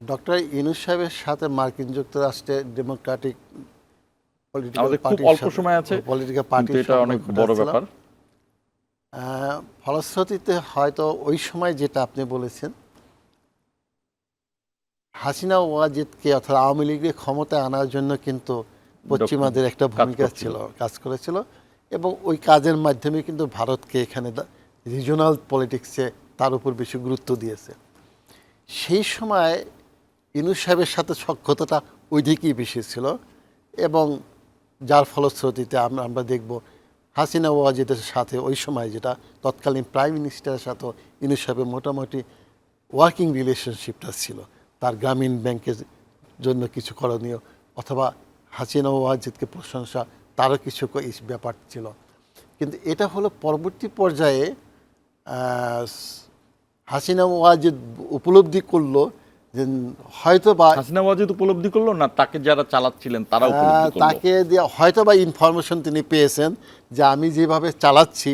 Doctor Yunus সাহেবের সাথে মার্কিন যুক্তরাষ্ট্রের ডেমোক্রেটিক আমাদের খুব অল্প সময় আছে পলিটিক্যাল পার্টি এটা অনেক বড় ব্যাপার। ফলশ্রুতিতে হয়তো ওই সময় যেটা আপনি বলেছেন হাসিনা ওয়াজিদকে অর্থাৎ আওয়ামী লীগের ক্ষমতায় আনার জন্য কিন্তু পশ্চিমাদের একটা ভূমিকা ছিল কাজ করেছিল এবং ওই কাজের মাধ্যমে কিন্তু ভারতকে এখানে রিজনাল পলিটিক্সে তার উপর বেশি গুরুত্ব দিয়েছে। সেই সময় ইনু সাহেবের সাথে সক্ষতাটা ওই দিকেই বেশি ছিল এবং যার ফলশ্রুতিতে আমরা আমরা দেখব হাসিনা ওয়াজিদের সাথে ওই সময় যেটা তৎকালীন প্রাইম মিনিস্টারের সাথে ইনু সাহেবের মোটামুটি ওয়ার্কিং রিলেশনশিপটা ছিল। তার গ্রামীণ ব্যাংকের জন্য কিছু করণীয় অথবা হাসিনা ওয়াজিদকে প্রশংসা তারও কিছু ব্যাপার ছিল। কিন্তু এটা হলো পরবর্তী পর্যায়ে হাসিনা ওয়াজিদ উপলব্ধি করল যে হয়তো বা হাসিনা ওয়াজিদ উপলব্ধি করল না তাকে যারা চালাচ্ছিলেন তারা তাকে দিয়ে হয়তো বা ইনফরমেশন তিনি পেয়েছেন যে আমি যেভাবে চালাচ্ছি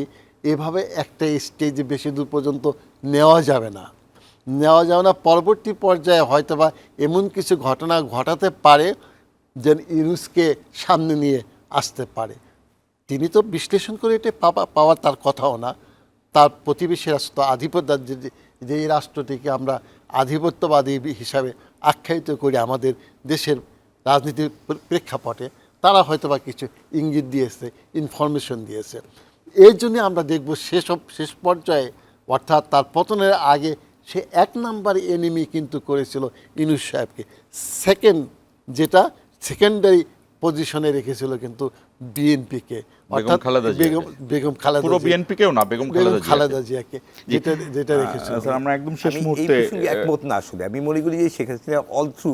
এভাবে একটা স্টেজে বেশি দূর পর্যন্ত নেওয়া যাবে না। নেওয়া যাবে না পরবর্তী পর্যায়ে হয়তো বা এমন কিছু ঘটনা ঘটাতে পারে যেন ইউনুসকে সামনে নিয়ে আসতে পারে। তিনি তো বিশ্লেষণ করে এটা পাওয়া পাওয়ার তার কথাও না। তার প্রতিবেশী রাষ্ট্র আধিপত্য, যে- যে এই রাষ্ট্রটিকে আমরা আধিপত্যবাদী হিসাবে আখ্যায়িত করি আমাদের দেশের রাজনীতির প্রেক্ষাপটে, তারা হয়তো বা কিছু ইঙ্গিত দিয়েছে ইনফরমেশন দিয়েছে। এর জন্য আমরা দেখব শেষ শেষ পর্যায়ে, অর্থাৎ তার পতনের আগে, সে এক নাম্বার এনিমি কিন্তু করেছিল ইনুস সাহেবকে। সেকেন্ড যেটা সেকেন্ডারি পজিশনে রেখেছিল কিন্তু বিএনপিকে বেগম খালেদা জিয়াকে। বেগম বেগম খালেদা পুরো জিয়া। না বেগম খালেদা খালেদা জিয়াকে। যেটা যেটা রেখেছিল স্যার আমরা একদম শেষ মুহূর্তে একমত না আসলে আমি মনে করি যে শেখ হাসিনা অল থ্রু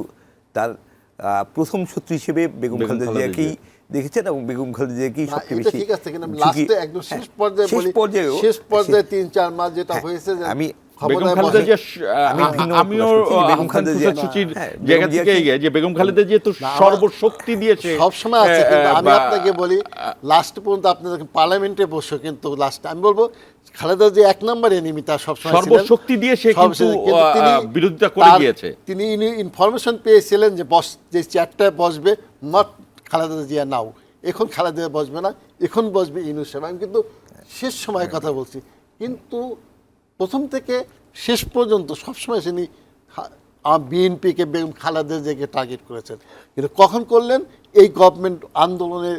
তার আহ, প্রথম শত্রু হিসেবে বেগম খালেদা জিয়াকেই দেখেছেন এবং বেগম খালেদা জিয়াকেই সবচেয়ে বেশি ঠিক আছে কিন্তু লাস্টে একদম শেষ হ্যাঁ, পর্যায়ে শেষ বলি পর্যায়েও শেষ পর্যায়ে তিন চার মাস যেটা হ্যাঁ, হয়েছে যে আমি- বেগম খালেদা জিয়া আমি আ- ভিন্ন আমিও বেগম খালেদা জিয়া- সূচির হ্যাঁ, জায়গা থেকে জিয়াকে- যে বেগম খালেদা জিয়া তো সর্বশক্তি দিয়েছে। সব সময় আছে কিন্তু আমি আপনাকে বলি লাস্ট পর্যন্ত আপনাদের পার্লামেন্টে বসে কিন্তু লাস্ট আমি বলব খালেদা যে এক নম্বর এনিমি তার সবসময় সর্বশক্তি দিয়ে সে কিন্তু, সবসময়- বিরোধিতা করে গিয়েছে। তিনি ইনফরমেশন পেয়েছিলেন যে বস যে চেয়ারটায় বসবে নট খালেদা জিয়া নাও এখন খালেদা জিয়া বসবে না এখন বসবে ইনু সাহেব। আমি কিন্তু শেষ সময় কথা বলছি। কিন্তু প্রথম থেকে শেষ পর্যন্ত সবসময় তিনি বিএনপিকে বেগম খালেদা জিয়াকে টার্গেট করেছেন। কিন্তু কখন করলেন? এই গভর্নমেন্ট আন্দোলনের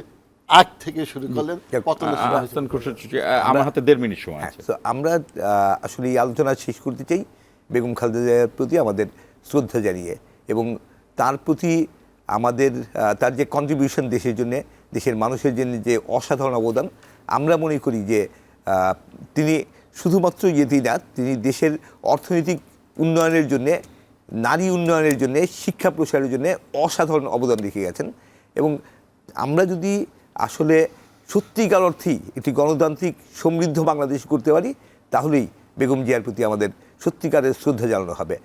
আগ থেকে শুরু করলেন আমার হাতে দেড় মিনিট সময় আছে। তো আমরা আসলে এই আলোচনা শেষ করতে চাই বেগম খালেদা জিয়ার প্রতি আমাদের শ্রদ্ধা জানিয়ে এবং তার প্রতি আমাদের তার যে কন্ট্রিবিউশন দেশের জন্য দেশের মানুষের জন্য যে অসাধারণ অবদান আমরা মনে করি যে তিনি শুধুমাত্র যেতেই না তিনি দেশের অর্থনৈতিক উন্নয়নের জন্য, নারী উন্নয়নের জন্য, শিক্ষা প্রসারের জন্য অসাধারণ অবদান রেখে গেছেন। এবং আমরা যদি আসলে সত্যিকার অর্থেই একটি গণতান্ত্রিক সমৃদ্ধ বাংলাদেশ করতে পারি, তাহলেই বেগম জিয়ার প্রতি আমাদের সত্যিকারের শ্রদ্ধা জানানো হবে।